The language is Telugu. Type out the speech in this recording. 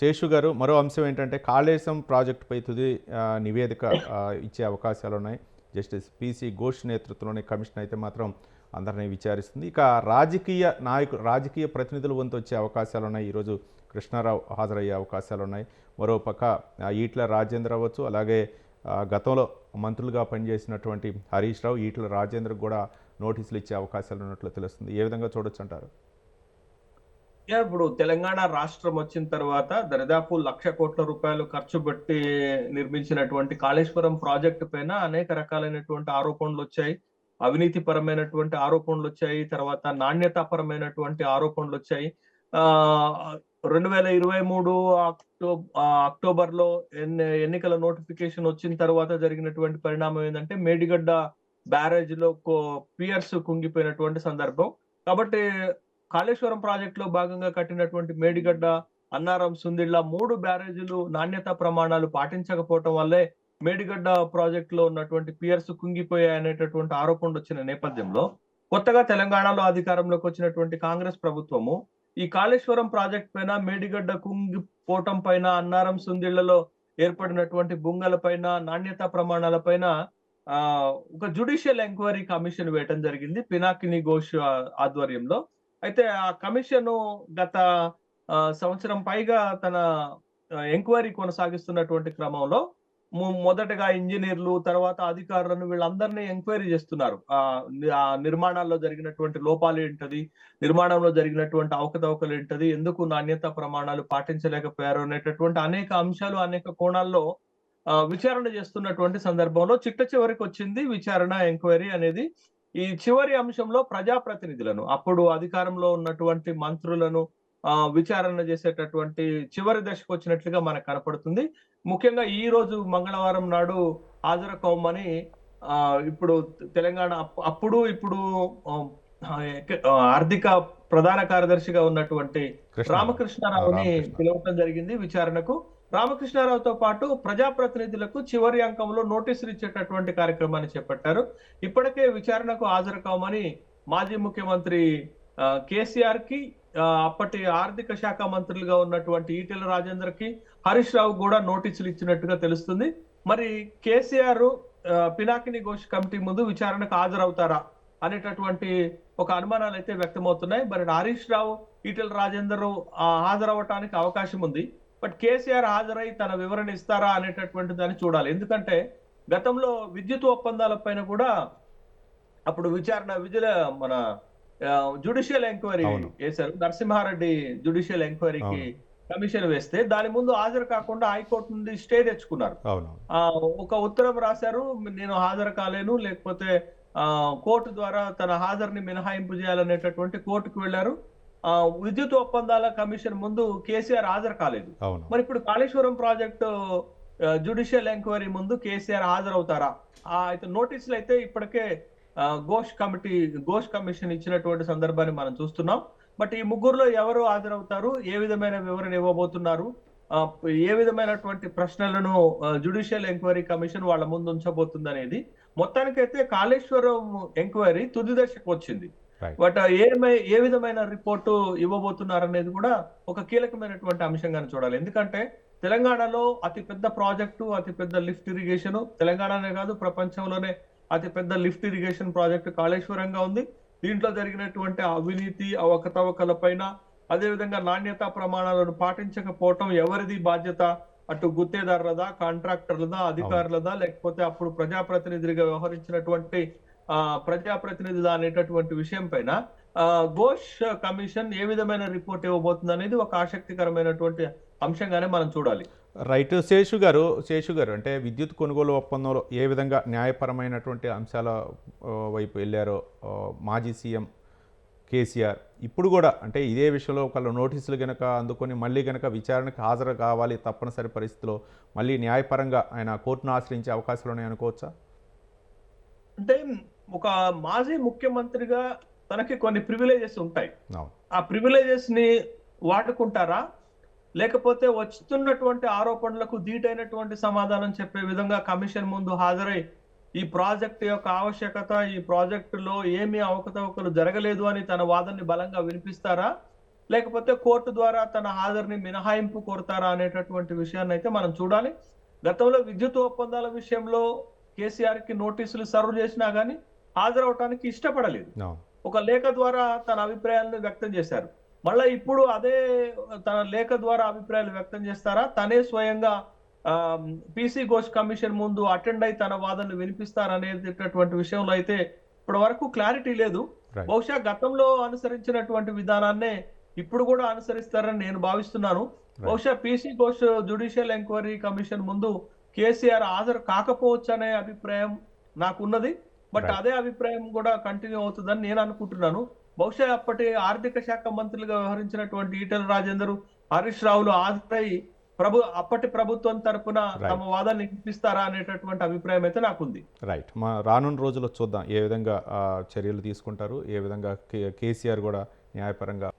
శేషు గారు మరో అంశం ఏంటంటే కాళేశం ప్రాజెక్టుపై తుది నివేదిక ఇచ్చే అవకాశాలు ఉన్నాయి. జస్టిస్ పీసీ ఘోష్ నేతృత్వంలోని కమిషన్ అయితే మాత్రం అందరినీ విచారిస్తుంది. ఇక రాజకీయ నాయకులు రాజకీయ ప్రతినిధుల వంతు వచ్చే అవకాశాలు ఉన్నాయి. ఈరోజు కృష్ణారావు హాజరయ్యే అవకాశాలు ఉన్నాయి. మరోపక్క ఈట్ల రాజేంద్ర అవ్వచ్చు అలాగే గతంలో మంత్రులుగా పనిచేసినటువంటి హరీష్ రావు ఈట్ల రాజేంద్ర కూడా నోటీసులు ఇచ్చే అవకాశాలు ఉన్నట్లు తెలుస్తుంది. ఏ విధంగా చూడొచ్చు అంటారు? ఇప్పుడు తెలంగాణ రాష్ట్రం వచ్చిన తర్వాత దరిదాపు లక్ష కోట్ల రూపాయలు ఖర్చు పెట్టి నిర్మించినటువంటి కాళేశ్వరం ప్రాజెక్టు పైన అనేక రకాలైనటువంటి ఆరోపణలు వచ్చాయి. అవినీతి పరమైనటువంటి ఆరోపణలు వచ్చాయి. తర్వాత నాణ్యతాపరమైనటువంటి ఆరోపణలు వచ్చాయి. ఆ రెండు వేల ఇరవై మూడు అక్టో అక్టోబర్లో ఎన్ని ఎన్నికల నోటిఫికేషన్ వచ్చిన తర్వాత జరిగినటువంటి పరిణామం ఏంటంటే మేడిగడ్డ బ్యారేజ్లో పియర్స్ కుంగిపోయినటువంటి సందర్భం. కాబట్టి కాళేశ్వరం ప్రాజెక్ట్లో భాగంగా కట్టినటువంటి మేడిగడ్డ అన్నారం సుందిళ్ళ మూడు బ్యారేజీలు నాణ్యత ప్రమాణాలు పాటించకపోవటం వల్లే మేడిగడ్డ ప్రాజెక్ట్లో ఉన్నటువంటి పియర్స్ కుంగిపోయాయి అనేటటువంటి ఆరోపణలు వచ్చిన నేపథ్యంలో కొత్తగా తెలంగాణలో అధికారంలోకి వచ్చినటువంటి కాంగ్రెస్ ప్రభుత్వము ఈ కాళేశ్వరం ప్రాజెక్ట్ పైన మేడిగడ్డ కుంగిపోవటం పైన అన్నారం సుందిళ్ళలో ఏర్పడినటువంటి బుంగల పైన నాణ్యత ప్రమాణాల పైన ఆ ఒక జుడిషియల్ ఎంక్వైరీ కమిషన్ వేయటం జరిగింది. పినాకిని ఘోష్ ఆధ్వర్యంలో అయితే ఆ కమిషన్ గత ఆ, సంవత్సరం పైగా తన ఎంక్వైరీ కొనసాగిస్తున్నటువంటి క్రమంలో మొదటగా ఇంజనీర్లు తర్వాత అధికారులను వీళ్ళందరినీ ఎంక్వైరీ చేస్తున్నారు. ఆ నిర్మాణాల్లో జరిగినటువంటి లోపాలు ఏంటది? నిర్మాణంలో జరిగినటువంటి అవకతవకలు ఏంటది? ఎందుకు నాణ్యత ప్రమాణాలు పాటించలేకపోయారు? అనేటటువంటి అనేక అంశాలు అనేక కోణాల్లో ఆ, విచారణ చేస్తున్నటువంటి సందర్భంలో చిట్ట చివరికి వచ్చింది విచారణ ఎంక్వైరీ అనేది. ఈ చివరి అంశంలో ప్రజాప్రతినిధులను అప్పుడు అధికారంలో ఉన్నటువంటి మంత్రులను ఆ విచారణ చేసేటటువంటి చివరి దశకు వచ్చినట్లుగా మనకు కనపడుతుంది. ముఖ్యంగా ఈ రోజు మంగళవారం నాడు హాజరు కౌమని ఆ ఇప్పుడు తెలంగాణ అప్- అప్పుడు ఇప్పుడు ఆర్థిక ప్రధాన కార్యదర్శిగా ఉన్నటువంటి కృష్ణ రామకృష్ణారావుని రామకృష్ణ. పిలవటం జరిగింది విచారణకు. రామకృష్ణారావుతో పాటు ప్రజాప్రతినిధులకు చివరి అంకంలో నోటీసులు ఇచ్చేటటువంటి కార్యక్రమాన్ని చేపట్టారు. ఇప్పటికే విచారణకు హాజరు కావమని మాజీ ముఖ్యమంత్రి కేసీఆర్కి అప్పటి ఆర్థిక శాఖ మంత్రులుగా ఉన్నటువంటి ఈటెల రాజేందర్కి హరీష్ రావు కూడా నోటీసులు ఇచ్చినట్టుగా తెలుస్తుంది. మరి కేసీఆర్ పినాకిని ఘోష్ కమిటీ ముందు విచారణకు హాజరవుతారా అనేటటువంటి ఒక అనుమానాలు అయితే వ్యక్తమవుతున్నాయి. మరి హరీష్ రావు ఈటెల రాజేందర్ హాజరవటానికి అవకాశం ఉంది. బట్ కేసీఆర్ హాజరై తన వివరణ ఇస్తారా అనేటటువంటి దాన్ని చూడాలి. ఎందుకంటే గతంలో విద్యుత్ ఒప్పందాల పైన కూడా అప్పుడు విచారణ విజిల మన జుడిషియల్ ఎంక్వైరీ. వేశారు. నరసింహారెడ్డి జుడిషియల్ ఎంక్వైరీకి. కమిషన్ వేస్తే దాని ముందు హాజరు కాకుండా హైకోర్టు నుండి స్టే తెచ్చుకున్నారు. ఒక ఉత్తరం రాశారు నేను హాజరు కాలేను లేకపోతే కోర్టు ద్వారా తన హాజరుని మినహాయింపు చేయాలనేటటువంటి కోర్టుకు వెళ్ళారు విద్యుత్ ఒప్పందాల కమిషన్ ముందు కేసీఆర్ హాజరు కాలేదు. మరి ఇప్పుడు కాళేశ్వరం ప్రాజెక్టు జుడిషియల్ ఎంక్వైరీ ముందు కేసీఆర్ హాజరవుతారా? ఆ అయితే నోటీసులు అయితే ఇప్పటికే ఘోష్ కమిటీ ఘోష్ కమిషన్ ఇచ్చినటువంటి సందర్భాన్ని మనం చూస్తున్నాం. బట్ ఈ ముగ్గురులో ఎవరు హాజరవుతారు? ఏ విధమైన వివరణ ఇవ్వబోతున్నారు? ఏ విధమైనటువంటి ప్రశ్నలను జుడిషియల్ ఎంక్వైరీ కమిషన్ వాళ్ళ ముందు ఉంచబోతుంది అనేది మొత్తానికైతే కాళేశ్వరం ఎంక్వైరీ తుది దశకు వచ్చింది. బట్ ఏమై ఏ విధమైన రిపోర్టు ఇవ్వబోతున్నారు అనేది కూడా ఒక కీలకమైనటువంటి అంశంగానే చూడాలి. ఎందుకంటే తెలంగాణలో అతి పెద్ద ప్రాజెక్టు అతి పెద్ద లిఫ్ట్ ఇరిగేషన్ తెలంగాణనే కాదు ప్రపంచంలోనే అతి పెద్ద లిఫ్ట్ ఇరిగేషన్ ప్రాజెక్టు కాళేశ్వరంగా ఉంది. దీంట్లో జరిగినటువంటి అవినీతి అవకతవకల పైన అదేవిధంగా నాణ్యతా ప్రమాణాలను పాటించకపోవటం ఎవరిది బాధ్యత? అటు గుత్తేదారులదా కాంట్రాక్టర్లదా అధికారులదా? లేకపోతే అప్పుడు ప్రజాప్రతినిధులుగా వ్యవహరించినటువంటి ప్రజాప్రతినిధులు అనేటటువంటి విషయం పైన ఘోష్ కమిషన్ ఏ విధమైన రిపోర్ట్ ఇవ్వబోతుంది అనేది ఒక ఆసక్తికరమైనటువంటి అంశంగానే మనం చూడాలి. రైట్. శేషు గారు శేషు గారు అంటే విద్యుత్ కొనుగోలు ఒప్పందంలో ఏ విధంగా న్యాయపరమైనటువంటి అంశాల వైపు వెళ్ళారో మాజీ సీఎం కేసీఆర్. ఇప్పుడు కూడా అంటే ఇదే విషయంలో ఒకళ్ళు నోటీసులు కనుక అందుకొని మళ్ళీ కనుక విచారణకు హాజరు కావాలి తప్పనిసరి పరిస్థితిలో మళ్ళీ న్యాయపరంగా ఆయన కోర్టును ఆశ్రయించే అవకాశాలు ఉన్నాయి అనుకోవచ్చా అంటే ఒక మాజీ ముఖ్యమంత్రిగా తనకి కొన్ని ప్రివిలేజెస్ ఉంటాయి. ఆ ప్రివిలేజెస్ని వాడుకుంటారా? లేకపోతే వస్తున్నటువంటి ఆరోపణలకు ధీటైనటువంటి సమాధానం చెప్పే విధంగా కమిషన్ ముందు హాజరై ఈ ప్రాజెక్ట్ యొక్క ఆవశ్యకత ఈ ప్రాజెక్టులో ఏమీ అవకతవకలు జరగలేదు అని తన వాదనని బలంగా వినిపిస్తారా? లేకపోతే కోర్టు ద్వారా తన హాజరుని మినహాయింపు కోరుతారా అనేటటువంటి విషయాన్ని అయితే మనం చూడాలి. గతంలో విద్యుత్ ఒప్పందాల విషయంలో కేసీఆర్కి నోటీసులు సర్వ్ చేసినా గానీ హాజరవటానికి ఇష్టపడలేదు. ఒక లేఖ ద్వారా తన అభిప్రాయాలను వ్యక్తం చేశారు. మళ్ళా ఇప్పుడు అదే తన లేఖ ద్వారా అభిప్రాయాలు వ్యక్తం చేస్తారా? తనే స్వయంగా పిసి ఘోష్ కమిషన్ ముందు అటెండ్ అయి తన వాదనలు వినిపిస్తారనేటటువంటి విషయంలో అయితే ఇప్పటి వరకు క్లారిటీ లేదు. బహుశా గతంలో అనుసరించినటువంటి విధానాన్నే ఇప్పుడు కూడా అనుసరిస్తారని నేను భావిస్తున్నాను. బహుశా PC Ghosh judicial enquiry commission ముందు కేసీఆర్ హాజరు కాకపోవచ్చు అనే అభిప్రాయం నాకున్నది బట్. అదే అభిప్రాయం కూడా కంటిన్యూ అవుతుందని నేను అనుకుంటున్నాను బహుశా అప్పటి ఆర్థిక శాఖ మంత్రులుగా వ్యవహరించినటువంటి ఈటెల రాజేందర్ హరీష్ రావులు హాజరై ప్రభు అప్పటి ప్రభుత్వం తరపున. తమ వాదాన్ని వినిపిస్తారా అనేటటువంటి అభిప్రాయం అయితే నాకుంది రైట్ మా రానున్న రోజుల్లో చూద్దాం ఏ విధంగా చర్యలు తీసుకుంటారు ఏ విధంగా కేసీఆర్ కూడా న్యాయపరంగా